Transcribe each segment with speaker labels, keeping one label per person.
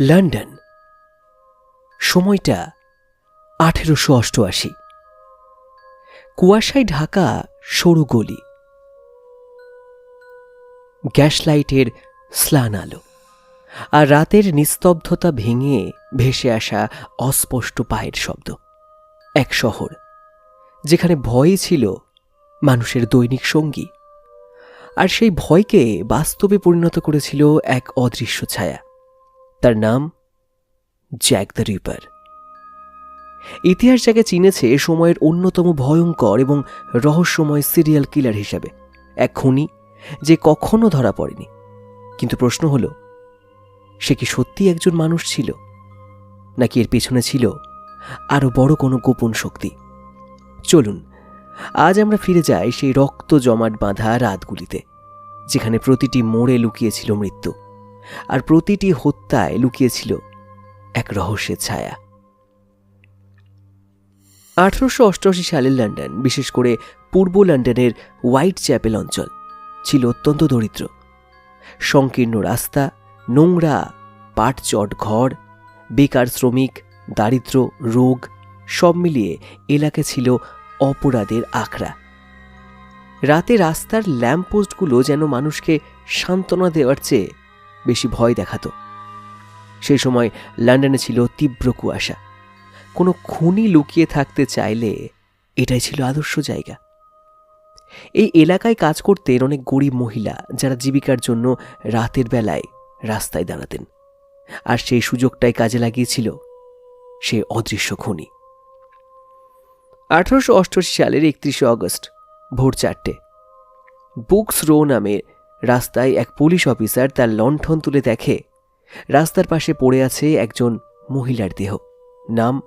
Speaker 1: London. সময়টা আঠেরোশো অষ্টআশি। কুয়াশায় ঢাকা সরু গলি। গ্যাস লাইটের স্লান আলো। আর রাতের নিস্তব্ধতা ভেঙে ভেসে আসা অস্পষ্ট পায়ের শব্দ। এক শহর, যেখানে ভয়ই ছিল মানুষের দৈনিক সঙ্গী। আর সেই ভয়কে বাস্তবে পরিণত করেছিল এক অদৃশ্য ছায়া। তার নাম জ্যাক দ্য রিপার। ইতিহাস যাকে চিনেছে সময়ের অন্যতম ভয়ঙ্কর এবং রহস্যময় সিরিয়াল কিলার হিসাবে এক খুনি যে কখনো ধরা পড়েনি। কিন্তু প্রশ্ন হলো, সে কি সত্যি একজন মানুষ ছিল, নাকি এর পেছনে ছিল আরও বড় কোনো গোপন শক্তি? চলুন, আজ আমরা ফিরে যাই সেই রক্ত জমাট বাঁধা রাতগুলিতে, যেখানে প্রতিটি মোড়ে লুকিয়েছিল মৃত্যু। আর প্রতিটি হত্যায় লুকিয়েছিল এক রহস্যের ছায়া। আঠারোশো অষ্টআশি সালের লন্ডন, বিশেষ করে পূর্ব লন্ডনের হোয়াইট চ্যাপেল অঞ্চল, ছিল অত্যন্ত দরিদ্র। সংকীর্ণ রাস্তা, নোংরা পাটচট ঘর, বেকার শ্রমিক, দারিদ্র, রোগ, সব মিলিয়ে এলাকা ছিল অপরাধের আখড়া। রাতে রাস্তার ল্যাম্পপোস্টগুলো যেন মানুষকে সান্ত্বনা দেওয়ার চেয়ে বেশি ভয় দেখাতো। সেই সময় লন্ডনে ছিল তীব্র কুয়াশা। কোনো খুনি লুকিয়ে থাকতে চাইলে এটাই ছিল আদর্শ জায়গা। এই এলাকায় কাজ করতেন অনেক গরিব মহিলা যারা জীবিকার জন্য রাতের বেলায় রাস্তায় দাঁড়াতেন। আর সেই সুযোগটাই কাজে লাগিয়েছিল সে অদৃশ্য খুনি। আঠারোশো অষ্টআশি সালের একত্রিশে অগস্ট ভোর চারটে, বুকস রো নামে রাস্তায় এক পুলিশ অফিসার তার লণ্ঠন তুলে দেখে। রাস্তার পাশে পড়ে আছে একজন মহিলার দেহ। নাম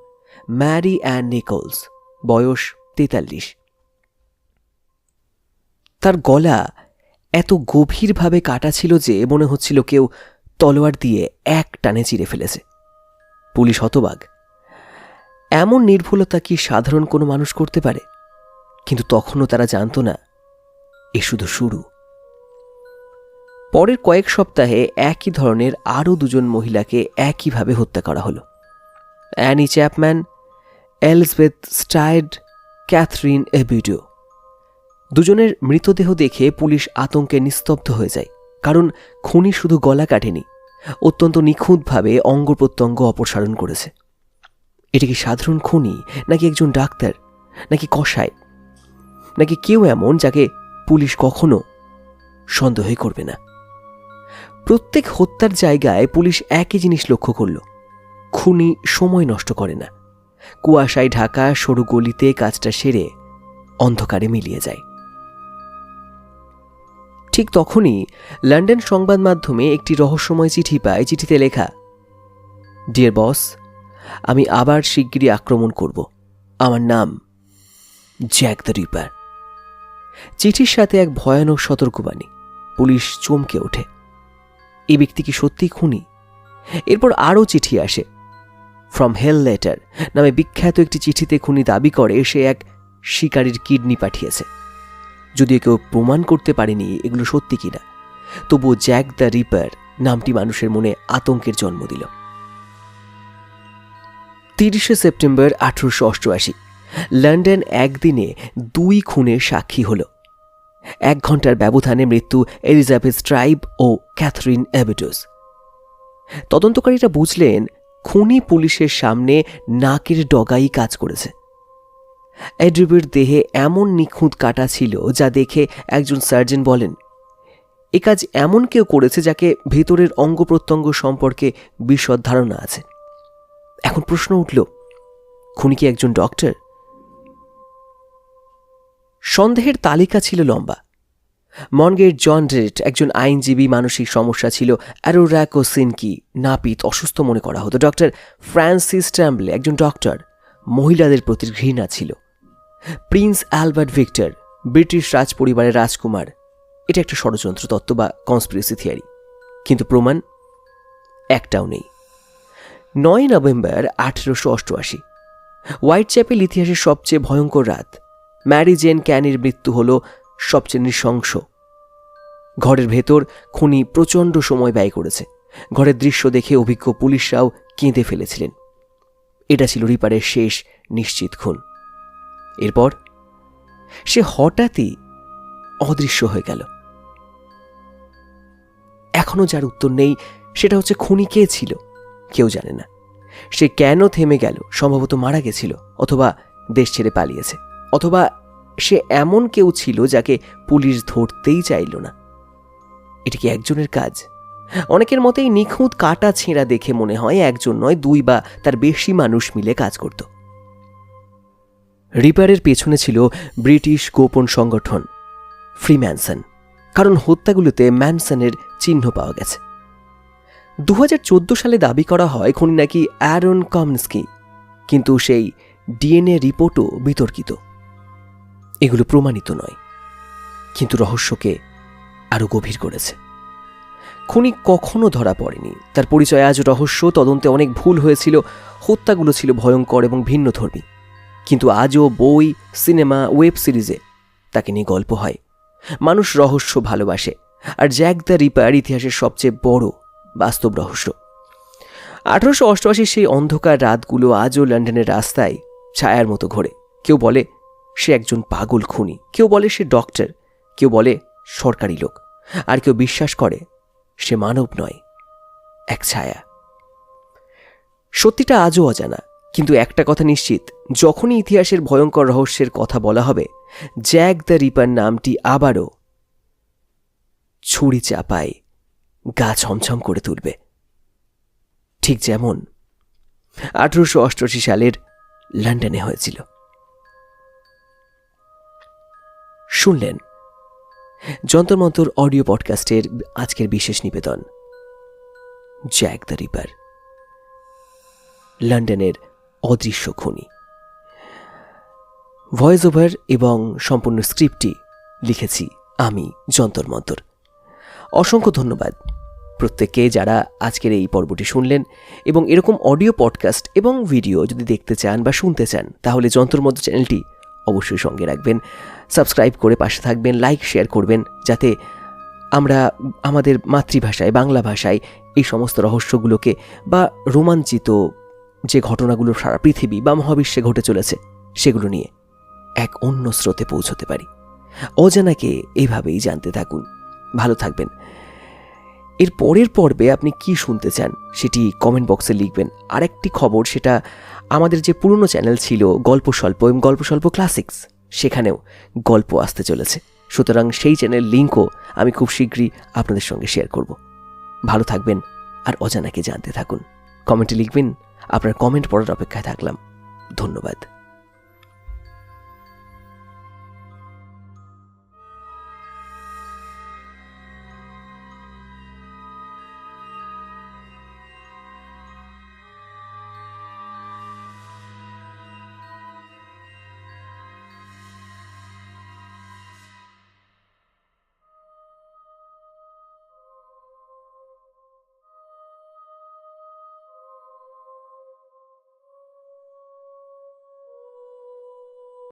Speaker 1: ম্যারি অ্যান নিকোলস। বয়স তেতাল্লিশ। তার গলা এত গভীরভাবে কাটা ছিল যে মনে হচ্ছিল কেউ তলোয়ার দিয়ে এক টানে চিরে ফেলেছে। পুলিশ হতবাগ এমন নির্ভুলতা কি সাধারণ কোনো মানুষ করতে পারে? কিন্তু তখনও তারা জানত না। এ শুধু শুরু। পরের কয়েক সপ্তাহে একই ধরনের আরও দুজন মহিলাকে একইভাবে হত্যা করা হলো। Annie Chapman Elizabeth Stride, Catherine এবিডো দুজনের মৃতদেহ দেখে পুলিশ আতঙ্কে নিস্তব্ধ হয়ে যায়, কারণ খুনি শুধু গলা কাটেনি, অত্যন্ত নিখুঁতভাবে অঙ্গ প্রত্যঙ্গ অপসারণ করেছে। এটা কি সাধারণ খুনি, নাকি একজন ডাক্তার, নাকি কষায় নাকি কেউ এমন যাকে পুলিশ কখনো সন্দেহই করবে না? প্রত্যেক হত্যার জায়গায় পুলিশ একই জিনিস লক্ষ্য করল। খুনি সময় নষ্ট করে না। কুয়াশায় ঢাকা, সরু গলিতে কাজটা সেরে অন্ধকারে মিলিয়ে যায়। ঠিক তখনই লন্ডন সংবাদ মাধ্যমে একটি রহস্যময় চিঠি পায়। চিঠিতে লেখা, ডিয়ার বস, আমি আবার শিগগিরই আক্রমণ করব। আমার নাম জ্যাক দ্য রিপার। চিঠির সাথে এক ভয়ানক সতর্কবাণী। পুলিশ চমকে ওঠে। এই ব্যক্তি কি সত্যি খুনি? এরপর আরও চিঠি আসে। ফ্রম হেল লেটার নামে বিখ্যাত একটি চিঠিতে খুনি দাবি করে, সে এক শিকারীর কিডনি পাঠিয়েছে। যদিও কেউ প্রমাণ করতে পারেনি এগুলো সত্যি কিনা, তবুও জ্যাক দ্য রিপার নামটি মানুষের মনে আতঙ্কের জন্ম দিল। তিরিশে সেপ্টেম্বর আঠারোশো অষ্টআশি, লন্ডন একদিনে দুই খুনের সাক্ষী হল। এক ঘণ্টার ব্যবধানে মৃত্যু এলিজাবেথ স্ট্রাইব ও ক্যাথরিন অ্যাবিটোস তদন্তকারীরা বুঝলেন, খুনি পুলিশের সামনে নাকের ডগাই কাজ করেছে। অ্যাড্রিবের দেহে এমন নিখুঁত কাটা ছিল যা দেখে একজন সার্জন বলেন, এ কাজ এমন কেউ করেছে যাকে ভেতরের অঙ্গ প্রত্যঙ্গ সম্পর্কে বিশদ ধারণা আছে। এখন প্রশ্ন উঠল, খুনি কি একজন ডক্টর? সন্দেহের তালিকা ছিল লম্বা। মনগেট জন ড্রেট একজন আইনজীবী মানসিক সমস্যা ছিল অ্যারোর্যাকো সিনকি নাপিত অসুস্থ মনে করা হতো। ডক্টর ফ্রান্সিস ট্যাম্বলে একজন ডক্টর, মহিলাদের প্রতি ঘৃণা ছিল। প্রিন্স অ্যালবার্ট ভিক্টর, ব্রিটিশ রাজ পরিবারের রাজকুমার, এটা একটা ষড়যন্ত্র তত্ত্ব বা কনস্পিরেসি থিয়ারি কিন্তু প্রমাণ একটাও নেই। নয় নভেম্বর আঠেরোশো অষ্টআশি হোয়াইট চ্যাপেল ইতিহাসের সবচেয়ে ভয়ঙ্কর রাত। ম্যারি জেন ক্যানির মৃত্যু হল সবচেয়ে নৃশংস। ঘরের ভেতর খুনি প্রচণ্ড সময় ব্যয় করেছে। ঘরের দৃশ্য দেখে অভিজ্ঞ পুলিশরাও কেঁদে ফেলেছিলেন। এটা ছিল রিপারের শেষ নিশ্চিত খুন। এরপর সে হঠাৎই অদৃশ্য হয়ে গেল। এখনও যার উত্তর নেই, সেটা হচ্ছে খুনি কে ছিল, কেউ জানে না। সে কেন থেমে গেল, সম্ভবত মারা গেছিল, অথবা দেশ ছেড়ে পালিয়েছে, অথবা সে এমন কেউ ছিল যাকে পুলিশ ধরতেই চাইল না। এটা কি একজনের কাজ? অনেকের মতেই নিখুঁত কাটা ছেঁড়া দেখে মনে হয় একজন নয়, দুই বা তার বেশি মানুষ মিলে কাজ করত। রিপারের পেছনে ছিল ব্রিটিশ গোপন সংগঠন ফ্রি ম্যানসন কারণ হত্যাগুলোতে ম্যানসনের চিহ্ন পাওয়া গেছে। দু হাজার চোদ্দ সালে দাবি করা হয় খুনি নাকি অ্যারন কমনস্কি, কিন্তু সেই ডিএনএ রিপোর্টও বিতর্কিত। এগুলো প্রমাণিত নয়, কিন্তু রহস্যকে আরও গভীর করেছে। খুনি কখনো ধরা পড়েনি। তার পরিচয় আজ রহস্য, তদন্তে অনেক ভুল হয়েছিল, হত্যাগুলো ছিল ভয়ঙ্কর এবং ভিন্নধর্মী। কিন্তু আজও বই, সিনেমা, ওয়েব সিরিজে তাকে নিয়ে গল্প হয়। মানুষ রহস্য ভালোবাসে, আর জ্যাক দ্য রিপার ইতিহাসের সবচেয়ে বড় বাস্তব রহস্য। আঠারোশো অষ্টআশি সেই অন্ধকার রাতগুলো আজও লন্ডনের রাস্তায় ছায়ার মতো ঘোরে। কেউ বলে সে একজন পাগল খুনি। কেউ বলে সে ডক্টর কেউ বলে সরকারি লোক, আর কেউ বিশ্বাস করে সে মানব নয়, এক ছায়া। সত্যিটা আজও অজানা, কিন্তু একটা কথা নিশ্চিত, যখনই ইতিহাসের ভয়ঙ্কর রহস্যের কথা বলা হবে, জ্যাক দ্য রিপার নামটি আবারও ছুরি চাপায়, গা ছমছম করে তুলবে। ঠিক যেমন আঠারোশো অষ্টআশি সালের লন্ডনে হয়েছিল। শুনলেন। যন্তরমন্তর অডিও পডকাস্টের আজকের বিশেষ নিবেদন। Jack the Ripper. লন্ডনের অদৃশ্য খুনি। ভয়েস ওভার এবং সম্পূর্ণ স্ক্রিপ্টটি লিখেছি আমি, যন্তর মন্তর। অসংখ্য ধন্যবাদ প্রত্যেককে যারা আজকের এই পর্বটি শুনলেন এবং এরকম অডিও পডকাস্ট এবং ভিডিও যদি দেখতে চান বা শুনতে চান, তাহলে যন্তর মতো চ্যানেলটি অবশ্যই সঙ্গে রাখবেন। সাবস্ক্রাইব করে পাশে থাকবেন, লাইক, শেয়ার করবেন, যাতে আমরা আমাদের মাতৃভাষায়, বাংলা ভাষায় এই সমস্ত রহস্যগুলোকে বা রোমাঞ্চিত যে ঘটনাগুলো সারা পৃথিবী বা মহাবিশ্বে ঘটে চলেছে, সেগুলো নিয়ে এক অন্য স্রোতে পৌঁছতে পারি। অজানাকে এইভাবেই জানতে থাকুন। ভালো থাকবেন। এর পরের পর্বে আপনি কি শুনতে চান সেটি কমেন্ট বক্সে লিখবেন। আরেকটি খবর, সেটা আমাদের যে পুরনো চ্যানেল ছিল, গল্প স্বল্প এবং গল্প স্বল্প ক্লাসিক্স সেখানেও গল্প আসতে চলেছে। সুতরাং সেই চ্যানেল লিঙ্কও আমি খুব শীঘ্রই আপনাদের সঙ্গে শেয়ার করব। ভালো থাকবেন আর অজানাকে জানতে থাকুন। কমেন্টে লিখবেন, আপনার কমেন্ট পড়ার অপেক্ষায় থাকলাম। ধন্যবাদ।